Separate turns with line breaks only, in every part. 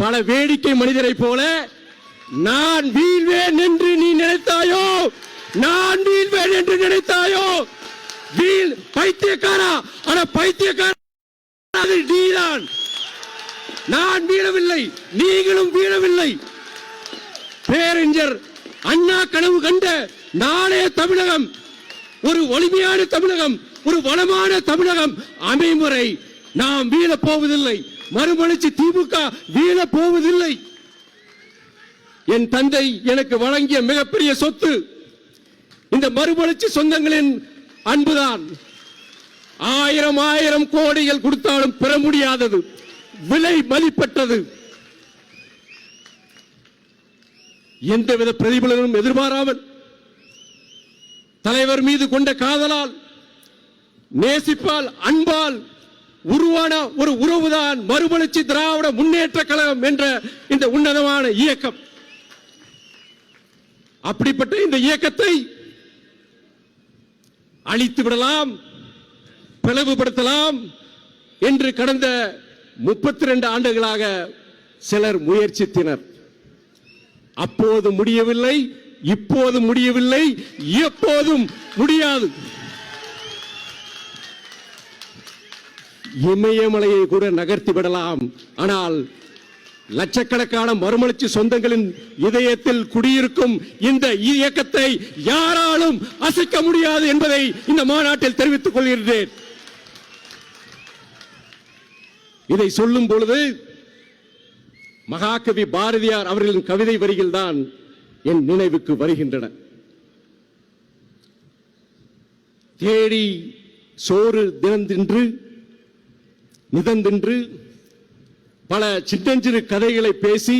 பல வேடிக்கை மனிதரை போல நான் வீழ்வேன் என்று நீ நினைத்தாயோ? நான் வீழ்வேன் என்று நினைத்தாயோ? வீழ் பைத்தியக்காரா? ஆனா பைத்தியக்காரா அது நீதான். நான் வீழவில்லை நீங்களும் வீழவில்லை. பேரறிஞர் அண்ணா கனவு கண்ட நாளைய தமிழகம். ஒரு ஒளிமையான தமிழகம் ஒரு வளமான தமிழகம். அமைமுறை நாம் வீழப் போவதில்லை. மறுமலர்ச்சி திமுக வீழ போவதில்லை. என் தந்தை எனக்கு வழங்கிய மிகப்பெரிய சொத்து இந்த மறுமலர்ச்சி சொந்தங்களின் அன்புதான். ஆயிரம் ஆயிரம் கோடிகள் கொடுத்தாலும் பெற முடியாதது விலை மதிப்பற்றது. எந்தவித பிரதிபலனும் எதிர்பாராமல் தலைவர் மீது கொண்ட காதலால் நேசிப்பால் அன்பால் உருவான ஒரு உறவுதான் மறுமலர்ச்சி திராவிட முன்னேற்ற கழகம் என்ற இந்த உன்னதமான இயக்கம். அப்படிப்பட்ட இந்த இயக்கத்தை அழித்து விடலாம் பிளவுபடுத்தலாம் என்று கடந்த முப்பத்தி ரெண்டு ஆண்டுகளாக சிலர் முயற்சித்தனர். அப்போது முடியவில்லை இப்போது முடியவில்லை எப்போதும் முடியாது. இமயமலையை கூட நகர்த்தி விடலாம். ஆனால் லட்சக்கணக்கான மறுமலர்ச்சி சொந்தங்களின் இதயத்தில் குடியிருக்கும் இந்த இயக்கத்தை யாராலும் அசைக்க முடியாது என்பதை இந்த மாநாட்டில் தெரிவித்துக் கொள்கின்றேன் இதை சொல்லும் பொழுது மகாகவி பாரதியார் அவர்களின் கவிதை வரிகள் தான் என் நினைவுக்கு வருகின்றன. தேடி சோறு தினந்தின்று மிதந்தின்று பல சின்னஞ்சிறு கதைகளை பேசி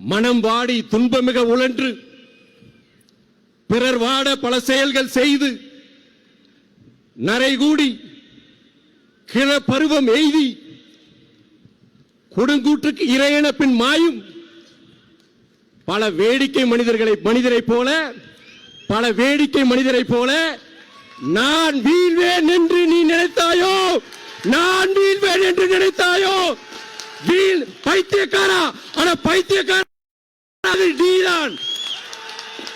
மனம் வாடி துன்பமிக உழன்று பிறர் வாட பல செயல்கள் செய்து நரைகூடி கிழ பருவம் எய்தி கொடுங்கூற்றுக்கு இறையன பின் மாயும். பல வேடிக்கை மனிதர்களை மனிதரை போல பல வேடிக்கை மனிதரை போல நான் வீழ்வேன் என்று நீ நினைத்தாயோ? நான் வீழ்வேன் என்று நினைத்தாயோ? வீழ் பைத்தியக்காரா? ஆனா பைத்தியக்காரா அது நீதான்.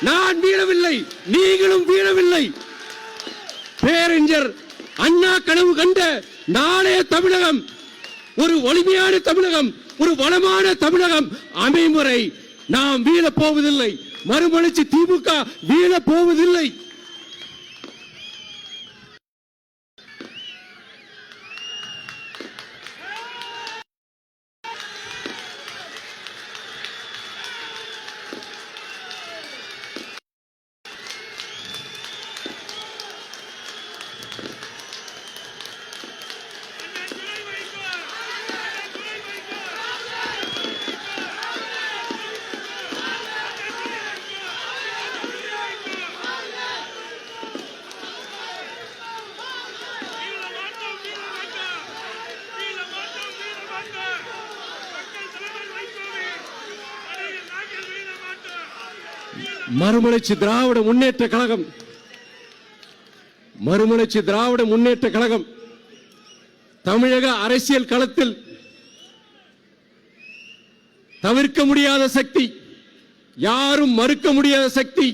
நான் வீழவில்லை நீங்களும் வீழவில்லை. பேரறிஞர் அண்ணா கனவு கண்ட நாளைய தமிழகம் ஒரு ஒளிமையான தமிழகம் ஒரு வளமான தமிழகம் அமைமுறை. நாம் வீழப் போவதில்லை மறுமலர்ச்சி திமுக வீழப் போவதில்லை மறுமலர்ச்சி திராவிட முன்னேற்ற கழகம். மறுமலர்ச்சி திராவிட முன்னேற்ற கழகம். தமிழக அரசியல் களத்தில் தவிர்க்க முடியாத சக்தி யாரும் மறுக்க முடியாத சக்தி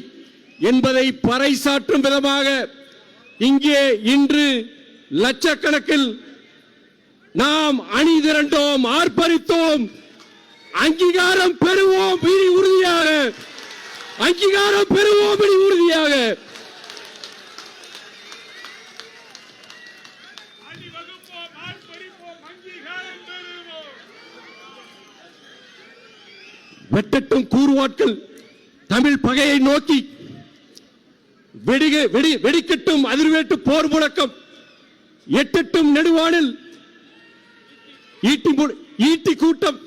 என்பதை பறைசாற்றும் விதமாக இங்கே இன்று லட்சக்கணக்கில் நாம் அணி திரண்டோம் ஆர்ப்பரித்தோம் அங்கீகாரம் பெறுவோம் உறுதியாக அங்கீகாரம் பெறுவோம் உறுதியாக. வெட்டட்டும் கூறுவாட்கள் தமிழ் பகையை நோக்கி. வெடிக வெடி வெடிக்கட்டும் அதிர்வேட்டு போர் முழக்கம். எட்டட்டும் நெடுவானில் ஈட்டி கூட்டம்.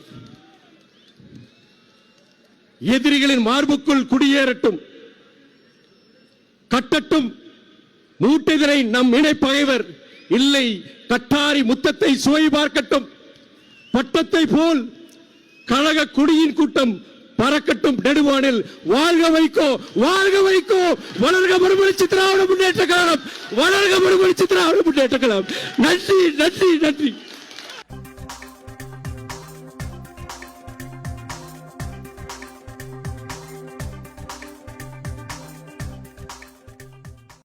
எதிரிகளின் மார்புக்குள் குடியேறட்டும். கட்டட்டும். மூட்டைதரை நம் இணை பகைவர் இல்லை கட்டாரி முத்தத்தை சுவை பார்க்கட்டும். பட்டத்தை போல் கழக குடியின் கூட்டம் பறக்கட்டும். நெடுவானில் வாழ்க வைக்கோ வாழ்க வைக்கோ வளர்க மறுமலர்ச்சி திராவிட முன்னேற்ற கழகம். வளர்க மறுமலர்ச்சி திராவிட முன்னேற்ற கழகம். நன்றி நன்றி நன்றி.